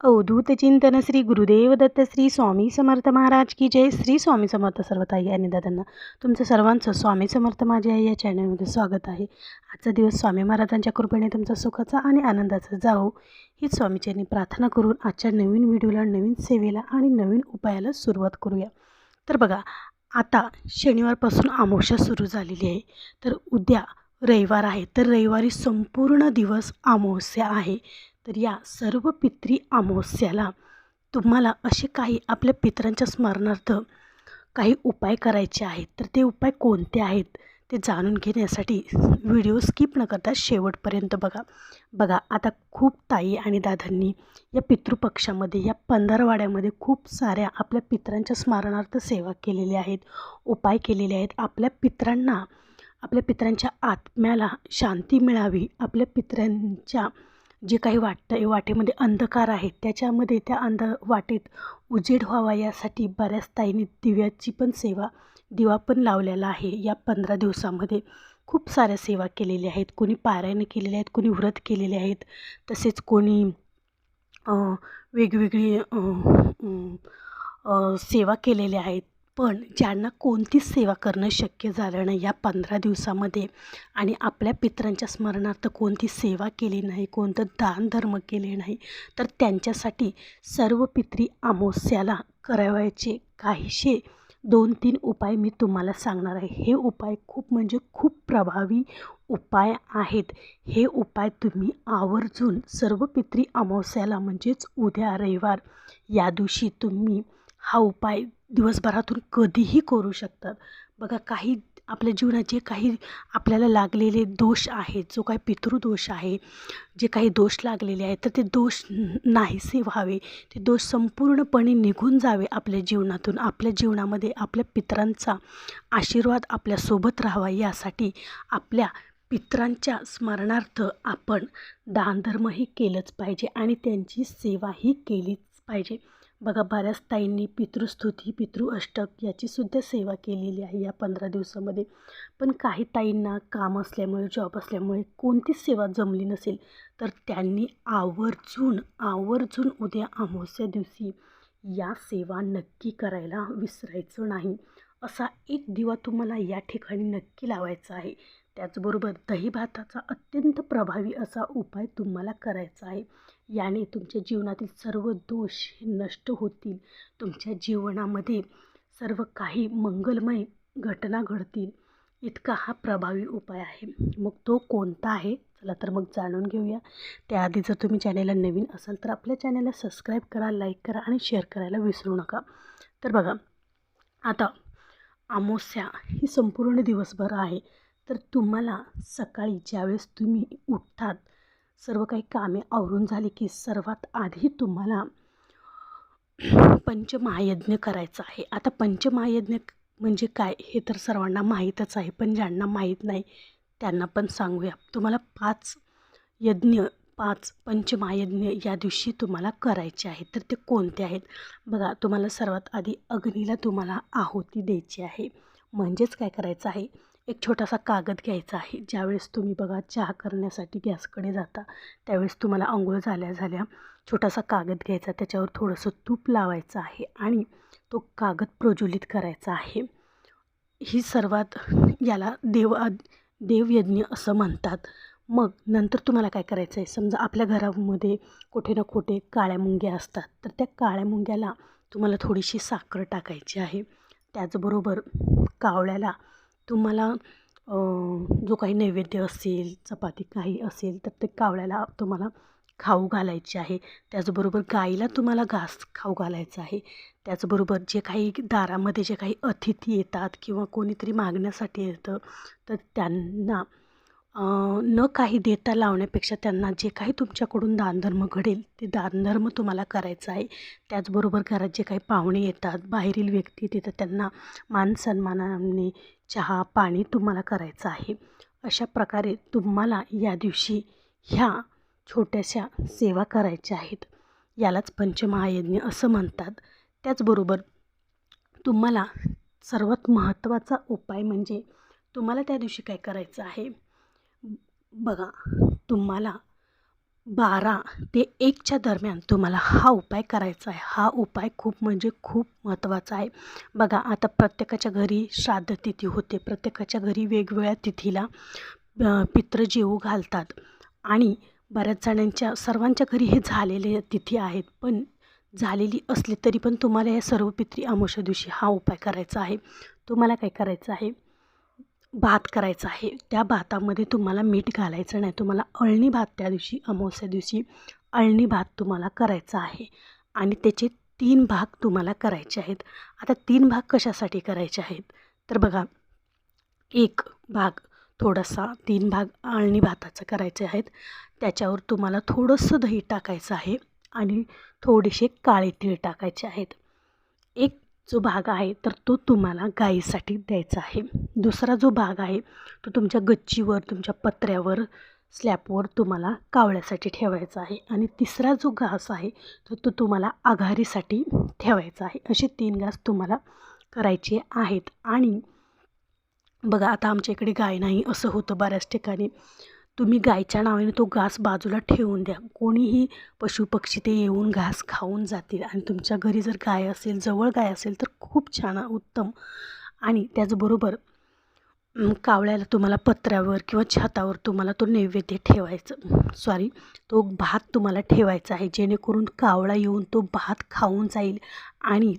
अवधूत चिंतन श्री गुरुदेव दत्त श्री स्वामी समर्थ महाराज की जय. श्री स्वामी समर्थ सर्वताई आणि दादांना तुमचं सर्वांचं स्वामी समर्थ माझ्या या चॅनलमध्ये स्वागत आहे. आजचा दिवस स्वामी महाराजांच्या कृपेने तुमचा सुखाचा आणि आनंदाचा जाओ हीच स्वामीच्यांनी प्रार्थना करून आजच्या नवीन व्हिडिओला नवीन सेवेला आणि नवीन उपायाला सुरुवात करूया. तर बघा आता शनिवारपासून अमावस्या सुरू झालेली आहे. तर उद्या रविवार आहे. तर रविवारी संपूर्ण दिवस अमावस्या आहे. तर या सर्व पित्री अमावस्याला तुम्हाला असे काही आपल्या पितरांच्या स्मरणार्थ काही उपाय करायचे आहेत. तर ते उपाय कोणते आहेत ते जाणून घेण्यासाठी व्हिडिओ स्किप न करता शेवटपर्यंत बघा. बघा आता खूप ताई आणि दादांनी या पितृपक्षामध्ये या पंधरवाड्यामध्ये खूप साऱ्या आपल्या पित्रांच्या स्मरणार्थ सेवा केलेल्या आहेत उपाय केलेले आहेत. आपल्या पित्रांना आपल्या पित्रांच्या आत्म्याला शांती मिळावी आपल्या पित्रांच्या जे काही वाटतं वाटेमध्ये अंधकार आहे त्याच्यामध्ये त्या अंध वाटेत उजेड व्हावा यासाठी बऱ्याच ताईंनी दिव्याची पण सेवा दिवा पण लावलेला आहे. या पंधरा दिवसामध्ये खूप साऱ्या सेवा केलेल्या आहेत. कोणी पारायण केलेल्या आहेत कोणी व्रत केलेले आहेत. तसेच कोणी वेगवेगळी सेवा केलेल्या आहेत. पण ज्यांना कोणतीच सेवा करणं शक्य झालं नाही या पंधरा दिवसामध्ये आणि आपल्या पित्रांच्या स्मरणार्थ कोणती सेवा केली नाही कोणतं दानधर्म केले नाही तर त्यांच्यासाठी सर्व पित्री अमावस्याला करावायचे काहीशे दोन तीन उपाय मी तुम्हाला सांगणार आहे. हे उपाय खूप म्हणजे खूप प्रभावी उपाय आहेत. हे उपाय तुम्ही आवर्जून सर्व पित्री अमावस्याला म्हणजेच उद्या रविवार या दिवशी तुम्ही हा उपाय दिवसभरातून कधीही करू शकतात. बघा काही आपल्या जीवनात जे काही आपल्याला लागलेले दोष आहेत जो काही पितृदोष आहे जे काही दोष लागलेले आहेत तर ते दोष नाहीसे व्हावे. ते दोष संपूर्णपणे निघून जावे आपल्या जीवनातून. आपल्या जीवनामध्ये आपल्या पितरांचा आशीर्वाद आपल्यासोबत राहावा. यासाठी आपल्या पितरांच्या स्मरणार्थ आपण दानधर्मही केलंच पाहिजे आणि त्यांची सेवाही केलीच पाहिजे. बघा बऱ्याच ताईंनी पितृस्तुती पितृ अष्टक याचीसुद्धा सेवा केलेली आहे या पंधरा दिवसामध्ये. पण काही ताईंना काम असल्यामुळे जॉब असल्यामुळे कोणतीच सेवा जमली नसेल तर त्यांनी आवर्जून आवर्जून उद्या अमावस्या दिवशी या सेवा नक्की करायला विसरायचं नाही. असा एक दिवा तुम्हाला या ठिकाणी नक्की लावायचा आहे. त्याचबरोबर दही भाताचा अत्यंत प्रभावी असा उपाय तुम्हाला करायचा आहे. याने तुमच्या जीवनातील सर्व दोष हे नष्ट होतील. तुमच्या जीवनामध्ये सर्व काही मंगलमय घटना घडतील. इतका हा प्रभावी उपाय आहे. मग तो कोणता आहे? चला तर मग जाणून घेऊया. त्याआधी जर तुम्ही चॅनेलला नवीन असाल तर आपल्या चॅनेलला सबस्क्राईब करा लाईक करा आणि शेअर करायला विसरू नका. तर बघा आता अमावस्या ही संपूर्ण दिवसभर आहे. तर तुम्हाला सकाळी ज्यावेळेस तुम्ही उठतात सर्व काही कामे आवरून झाली की सर्वात आधी तुम्हाला पंचमहायज्ञ करायचं आहे. आता पंचमहायज्ञ म्हणजे काय हे तर सर्वांना माहीतच आहे पण ज्यांना माहीत नाही त्यांना पण सांगूया. तुम्हाला पाच यज्ञ पाच पंचमहायज्ञ या दिवशी तुम्हाला करायचे आहेत. तर ते कोणते आहेत? बघा तुम्हाला सर्वात आधी अग्नीला तुम्हाला आहुती द्यायची आहे. म्हणजेच काय करायचं आहे? एक छोटासा कागद घ्यायचा आहे. ज्यावेळेस तुम्ही बघा चहा करण्यासाठी गॅसकडे जाता त्यावेळेस तुम्हाला आंघोळ झाल्या झाल्या छोटासा कागद घ्यायचा. त्याच्यावर थोडंसं तूप लावायचं आहे आणि तो कागद प्रज्वलित करायचा आहे. ही सर्वात याला देव देवयज्ञ असं म्हणतात. मग नंतर तुम्हाला काय करायचं आहे समजा आपल्या घरामध्ये कुठे ना कुठे काळ्या मुंग्या असतात. तर त्या काळ्या मुंग्याला तुम्हाला थोडीशी साखर टाकायची आहे. त्याचबरोबर कावळ्याला तुम्हाला जो काही नैवेद्य असेल चपाती काही असेल तर ते कावळ्याला तुम्हाला खाऊ घालायची आहे. त्याचबरोबर गाईला तुम्हाला घास खाऊ घालायचं आहे. त्याचबरोबर जे काही दारामध्ये जे काही अतिथी येतात किंवा कोणीतरी मागण्यासाठी येतं तर त्यांना न काही देता लावण्यापेक्षा त्यांना जे काही तुमच्याकडून दानधर्म घडेल ते दानधर्म तुम्हाला करायचं आहे. त्याचबरोबर घरात जे काही पाहुणे येतात बाहेरील व्यक्ती तिथं त्यांना मान सन्मानाने चहा पाणी तुम्हाला करायचं आहे. अशा प्रकारे तुम्हाला या दिवशी ह्या छोट्याशा सेवा करायच्या आहेत. यालाच पंचमहायज्ञ असं म्हणतात. त्याचबरोबर तुम्हाला सर्वात महत्त्वाचा उपाय म्हणजे तुम्हाला त्या दिवशी काय करायचं आहे? बघा तुम्हाला बारा ते एकच्या दरम्यान तुम्हाला हा उपाय करायचा आहे. हा उपाय खूप म्हणजे खूप महत्त्वाचा आहे. बघा आता प्रत्येकाच्या घरी श्राद्ध तिथी होते. प्रत्येकाच्या घरी वेगवेगळ्या तिथीला अ, जेवू घालतात. आणि बऱ्याच जणांच्या सर्वांच्या घरी हे झालेले तिथी आहेत. पण झालेली असली तरी पण तुम्हाला या सर्व पित्री अमावस्या दिवशी हा उपाय करायचा आहे. तुम्हाला काय करायचं आहे? भात करायचा आहे. त्या भातामध्ये तुम्हाला मीठ घालायचं नाही. तुम्हाला अळणी भात त्या दिवशी अमावस्या दिवशी अळणी भात तुम्हाला करायचा आहे. आणि त्याचे तीन भाग तुम्हाला करायचे आहेत. आता तीन भाग कशासाठी करायचे आहेत? तर बघा एक भाग थोडासा तीन भाग अळणी भाताचं करायचे आहेत. त्याच्यावर तुम्हाला थोडंसं दही टाकायचं आहे आणि थोडेसे काळे तीळ टाकायचे आहेत. एक जो भाग आहे तर तो तुम्हाला गाईसाठी द्यायचा आहे. दुसरा जो भाग आहे तो तुमच्या गच्चीवर तुमच्या पत्र्यावर स्लॅपवर तुम्हाला कावळ्यासाठी ठेवायचा आहे. आणि तिसरा जो घास आहे तर तो तुम्हाला आघारीसाठी ठेवायचा आहे. असे तीन घास तुम्हाला करायचे आहेत. आणि बघा आता आमच्या इकडे गाय नाही असं होतं बऱ्याच ठिकाणी. तुम्ही गायच्या नावाने तो घास बाजूला ठेवून द्या. कोणीही पशुपक्षी ते येऊन घास खाऊन जातील आणि तुमच्या घरी जर गाय असेल जवळ गाय असेल तर खूप छान उत्तम. आणि त्याचबरोबर कावळ्याला तुम्हाला पत्र्यावर किंवा छतावर तुम्हाला तो नैवेद्य ठेवायचं. सॉरी तो भात तुम्हाला ठेवायचा आहे. जेणेकरून कावळा येऊन तो भात खाऊन जाईल आणि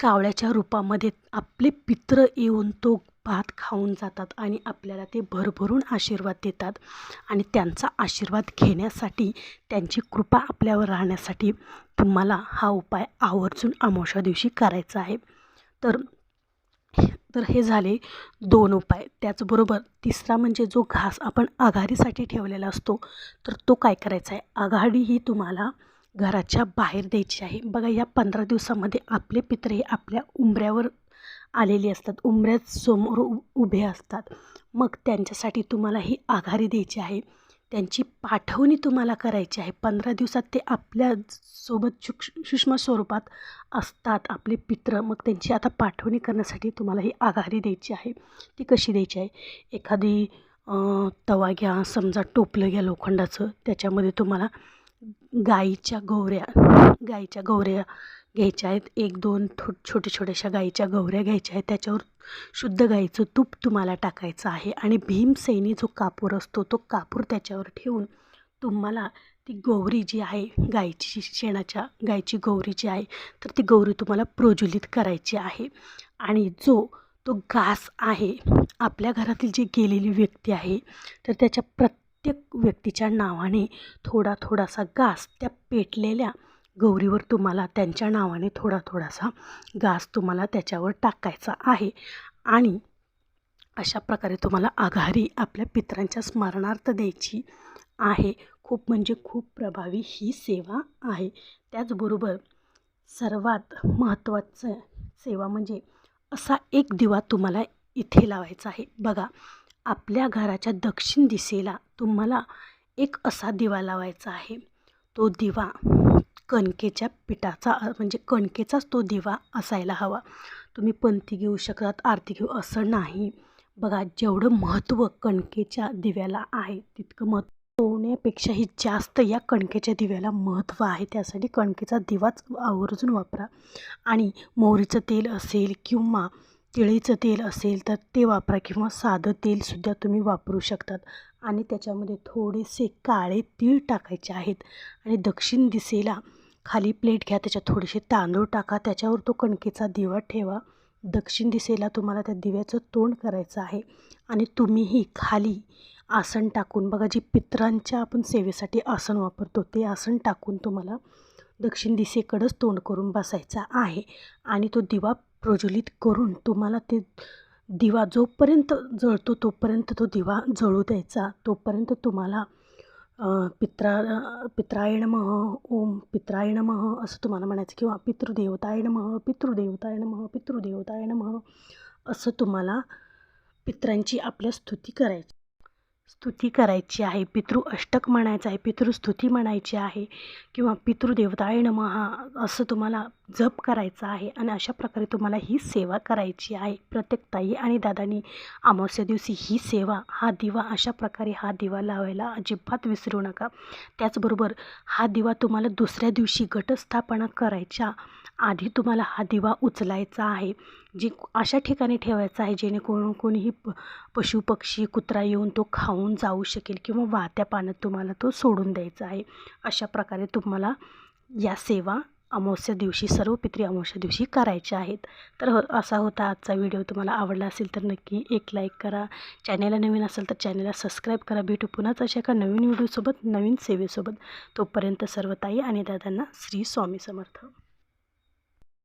कावळ्याच्या रूपामध्ये आपले पित्र येऊन तो भात खाऊन जातात आणि आपल्याला ते भरभरून आशीर्वाद देतात आणि त्यांचा आशीर्वाद घेण्यासाठी त्यांची कृपा आपल्यावर राहण्यासाठी तुम्हाला हा उपाय आवर्जून अमावस्या दिवशी करायचा आहे. तर तर हे झाले दोन उपाय. त्याचबरोबर तिसरा म्हणजे जो घास आपण आघाडीसाठी ठेवलेला असतो तर तो काय करायचा आहे? आघाडी ही तुम्हाला घराच्या बाहेर द्यायची आहे. बघा या पंधरा दिवसामध्ये आपले पित्र हे आपल्या उंबऱ्यावर आलेले असतात उमऱ्यात समोर उ उभे असतात. मग त्यांच्यासाठी तुम्हाला ही आघारी द्यायची आहे. त्यांची पाठवणी तुम्हाला करायची आहे. पंधरा दिवसात ते आपल्यासोबत सूक्ष्म स्वरूपात असतात आपले पित्र. मग त्यांची आता पाठवणी करण्यासाठी तुम्हाला ही आघारी द्यायची आहे. ती कशी द्यायची आहे? एखादी तवा घ्या समजा टोपलं घ्या लोखंडाचं. त्याच्यामध्ये तुम्हाला गाईच्या गौऱ्या गाईच्या गौऱ्या घ्यायच्या आहेत. एक दोन थो छोटे छोट्याशा गाईच्या गौऱ्या घ्यायच्या आहेत. त्याच्यावर शुद्ध गाईचं तूप तुम्हाला टाकायचं आहे. आणि भीमसेनी जो कापूर असतो तो कापूर त्याच्यावर ठेवून तुम्हाला ती गौरी जी आहे गाईची शेणाच्या गाईची गौरी जी आहे तर ती गौरी तुम्हाला प्रज्वलित करायची आहे. आणि जो तो घास आहे आपल्या घरातील जी गेलेली व्यक्ती आहे तर त्याच्या प्रत्येक व्यक्तीच्या नावाने थोडा थोडासा घास त्या पेटलेल्या गौरीवर तुम्हाला त्यांच्या नावाने थोडा थोडासा घास तुम्हाला त्याच्यावर टाकायचा आहे. आणि अशा प्रकारे तुम्हाला आघारी आपल्या पितरांच्या स्मरणार्थ द्यायची आहे. खूप म्हणजे खूप प्रभावी ही सेवा आहे. त्याचबरोबर सर्वात महत्त्वाचं सेवा म्हणजे असा एक दिवा तुम्हाला इथे लावायचा आहे. बघा आपल्या घराच्या दक्षिण दिशेला तुम्हाला एक असा दिवा लावायचा आहे. तो दिवा कणकेच्या पिठाचा म्हणजे कणकेचाच तो दिवा असायला हवा. तुम्ही पंथी घेऊ शकतात आरती घेऊ असं नाही. बघा जेवढं महत्त्व कणकेच्या दिव्याला आहे तितकं महत्त्व सोन्यापेक्षाही जास्त या कणकेच्या दिव्याला महत्त्व आहे. त्यासाठी कणकेचा दिवाच आवर्जून वापरा. आणि मोहरीचं तेल असेल किंवा तिळीचं तेल असेल तर ते वापरा किंवा साधं तेलसुद्धा तुम्ही वापरू शकतात. आणि त्याच्यामध्ये थोडेसे काळे तीळ टाकायचे आहेत. आणि दक्षिण दिशेला खाली प्लेट घ्या त्याच्यात थोडेसे तांदूळ टाका त्याच्यावर तो कणकेचा दिवा ठेवा. दक्षिण दिशेला तुम्हाला त्या दिव्याचं तोंड करायचं आहे. आणि तुम्हीही खाली आसन टाकून बघा जी पित्रांच्या आपण सेवेसाठी आसन वापरतो ते आसन टाकून तुम्हाला दक्षिण दिशेकडंच तोंड करून बसायचा आहे. आणि तो दिवा प्रज्वलित करून तुम्हाला ते दिवा जोपर्यंत जळतो तोपर्यंत तो दिवा जळू द्यायचा. तोपर्यंत तुम्हाला पित्रा पित्राय नमः ओम पित्राय नमः असं तुम्हाला म्हणायचं. किंवा पितृदेवताय नमः पितृदेवताय नमः पितृदेवताय नमः असं तुम्हाला पित्रांची आपल्या स्तुती करायची. स्तुती करायची आहे. पितृ अष्टक म्हणायचं आहे. पितृस्तुती म्हणायची आहे. किंवा पितृदेवताय नमः असं तुम्हाला जप करायचा आहे आणि अशा प्रकारे तुम्हाला ही सेवा करायची आहे. प्रत्येक ताई आणि दादानी अमावस्या दिवशी ही सेवा हा दिवा अशा प्रकारे हा दिवा लावायला अजिबात विसरू नका. त्याचबरोबर हा दिवा तुम्हाला दुसऱ्या दिवशी घटस्थापना करायच्या आधी तुम्हाला हा दिवा उचलायचा आहे. जी अशा ठिकाणी ठेवायचा आहे जेणेकरून कोणीही प पशु पक्षी कुत्रा येऊन तो खाऊन जाऊ शकेल किंवा वाहत्या पाण्यात तुम्हाला तो सोडून द्यायचा आहे. अशा प्रकारे तुम्हाला या सेवा अमावस्या दिवशी सर्व पित्री अमावस्या दिवशी करायच्या आहेत. तर हो असा होता आजचा व्हिडिओ. तुम्हाला आवडला असेल तर नक्की एक लाईक करा. चॅनेलला नवीन असेल तर चॅनेलला सबस्क्राईब करा. भेटू पुन्हाच अशा एका नवीन व्हिडिओसोबत नवीन सेवेसोबत. तोपर्यंत सर्व ताई आणि दादांना श्री स्वामी समर्थ.